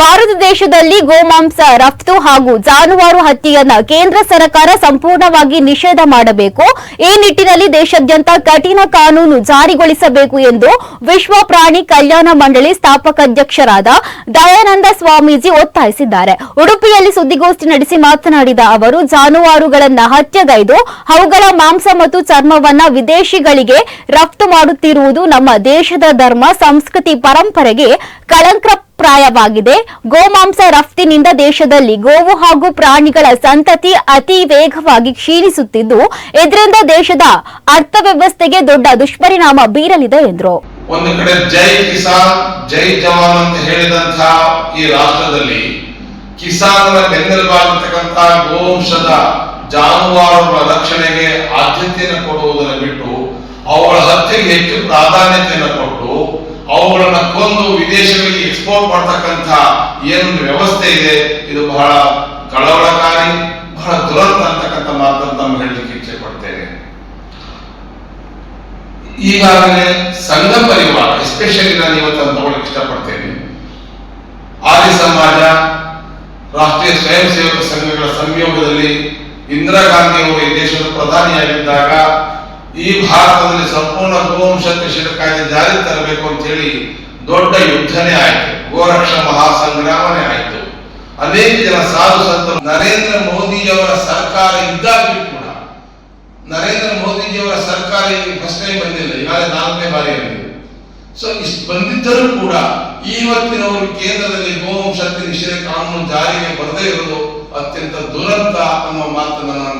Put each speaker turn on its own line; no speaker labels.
ಭಾರತ ದೇಶದಲ್ಲಿ ಗೋಮಾಂಸ, ರಫ್ತು ಹಾಗೂ ಜಾನುವಾರು ಹತ್ಯೆಯನ್ನ ಕೇಂದ್ರ ಸರ್ಕಾರ ಸಂಪೂರ್ಣವಾಗಿ ನಿಷೇಧ ಮಾಡಬೇಕು. ಈ ನಿಟ್ಟಿನಲ್ಲಿ ದೇಶಾದ್ಯಂತ ಕಠಿಣ ಕಾನೂನು ಜಾರಿಗೊಳಿಸಬೇಕು ಎಂದು ವಿಶ್ವ ಪ್ರಾಣಿ ಕಲ್ಯಾಣ ಮಂಡಳಿ ಸ್ಥಾಪಕಾಧ್ಯಕ್ಷರಾದ ದಯಾನಂದ ಸ್ವಾಮೀಜಿ ಒತ್ತಾಯಿಸಿದ್ದಾರೆ. ಉಡುಪಿಯಲ್ಲಿ ಸುದ್ದಿಗೋಷ್ಠಿ ನಡೆಸಿ ಮಾತನಾಡಿದ ಅವರು, ಜಾನುವಾರುಗಳನ್ನ ಹತ್ಯೆಗೈದು ಅವುಗಳ ಮಾಂಸ ಮತ್ತು ಚರ್ಮವನ್ನ ವಿದೇಶಿಗಳಿಗೆ ರಫ್ತು ಮಾಡುತ್ತಿರುವುದು ನಮ್ಮ ದೇಶದ ಧರ್ಮ, ಸಂಸ್ಕೃತಿ, ಪರಂಪರೆಗೆ ಕಳಂಕ ಪ್ರಾಯವಾಗಿದೆ ಗೋಮಾಂಸ ರಫ್ತಿನಿಂದ ದೇಶದಲ್ಲಿ ಗೋವು ಹಾಗೂ ಪ್ರಾಣಿಗಳ ಸಂತತಿ ಅತಿ ವೇಗವಾಗಿ ಕ್ಷೀಣಿಸುತ್ತಿದ್ದು, ಇದರಿಂದ ದೇಶದ ಅರ್ಥವ್ಯವಸ್ಥೆಗೆ ದೊಡ್ಡ ದುಷ್ಪರಿಣಾಮ ಬೀರಲಿದೆ ಎಂದರು.
ಒಂದು ಕಡೆ ಜೈ ಕಿಸಾನ್, ಜೈ ಜವಾನ್ ಅಂತ ಹೇಳಿದಂತಹ ಈ ರಾಷ್ಟ್ರದಲ್ಲಿ ಕಿಸಾನರ ಬೆನ್ನೆಲುಬಾಗಿರ್ತಕ್ಕಂಥ ಗೋವಂಶದ ಜಾನುವಾರುಗಳ ರಕ್ಷಣೆಗೆ ಆದ್ಯತೆಯನ್ನು ಕೊಡುವುದನ್ನು ಬಿಟ್ಟು ಅವುಗಳ ಹತ್ಯೆಗೆ ಹೆಚ್ಚು ಪ್ರಾಧಾನ್ಯತೆಯನ್ನು ಕೊಟ್ಟು ಅವುಗಳನ್ನ ಕೊಂದು ವಿದೇಶಗಳಿಗೆ ಎಕ್ಸ್ಪೋರ್ಟ್ ಮಾಡ್ತಕ್ಕಂಥ ಏನೊಂದು ವ್ಯವಸ್ಥೆ ಇದೆ, ಇದು ಬಹಳ ಕಳವಳಕಾರಿ, ಬಹಳ ದುರಂತ ಅಂತಕ್ಕಂಥ ಮಾತನ್ನು ತಮ್ಮ ಹೇಳಲಿಕ್ಕೆ ಇಚ್ಛೆ ಪಡ್ತೇನೆ. ಈಗಾಗಲೇ ಸಂಘ ಪರಿವಾರ ಎಸ್ಪೆಷಲಿ ನಾನು ಇವತ್ತು ತಗೊಳ್ಳಕ್ಕೆ ಇಷ್ಟಪಡ್ತೇನೆ. ಆದಿ ಸಮಾಜ, ರಾಷ್ಟ್ರೀಯ ಸ್ವಯಂ ಸೇವಕ ಸಂಘಗಳ ಸಂಯೋಗದಲ್ಲಿ ಇಂದಿರಾ ಗಾಂಧಿ ಅವರು ಈ ದೇಶದ ಪ್ರಧಾನಿಯಾಗಿದ್ದಾಗ ಈ ಭಾರತದಲ್ಲಿ ಸಂಪೂರ್ಣ ಗೋವಂಶ ಶಿರಕಾಯ್ದೆ ಕಾಯ್ದೆ ಜಾರಿ ತರಬೇಕು ಅಂತ ಹೇಳಿ ದೊಡ್ಡ ಯುದ್ಧನೇ ಆಯಿತು. ಗೋರಕ್ಷ ಮಹಾಸಂಗ್ರಾಮನೇ ಆಯಿತು. ಅನೇಕ ಜನ ಸಾಧು ಸಂತರು ನರೇಂದ್ರ ಮೋದಿಯವರ ಸರ್ಕಾರ ಇದ್ದಾಗಿ ಕೂಡ, ನರೇಂದ್ರ ಮೋದಿಜಿಯವರ ಸರ್ಕಾರ ಫಸ್ಟ್ ಟೈಮ್ ಬಂದಿಲ್ಲ, ಇವಾಗ ನಾಲ್ಕನೇ ಬಾರಿ ಬಂದಿದೆ ಸೊ ಇಷ್ಟು ಬಂದಿದ್ದರೂ ಕೂಡ ಇವತ್ತಿನವರು ಕೇಂದ್ರದಲ್ಲಿ ಗೋವಂಶ ಹತ್ಯೆ ನಿಷೇಧ ಕಾನೂನು ಜಾರಿಗೆ ಬರದೇ ಇರೋದು ಅತ್ಯಂತ ದುರಂತ ಅನ್ನೋ ಮಾತನ್ನ ನಾನು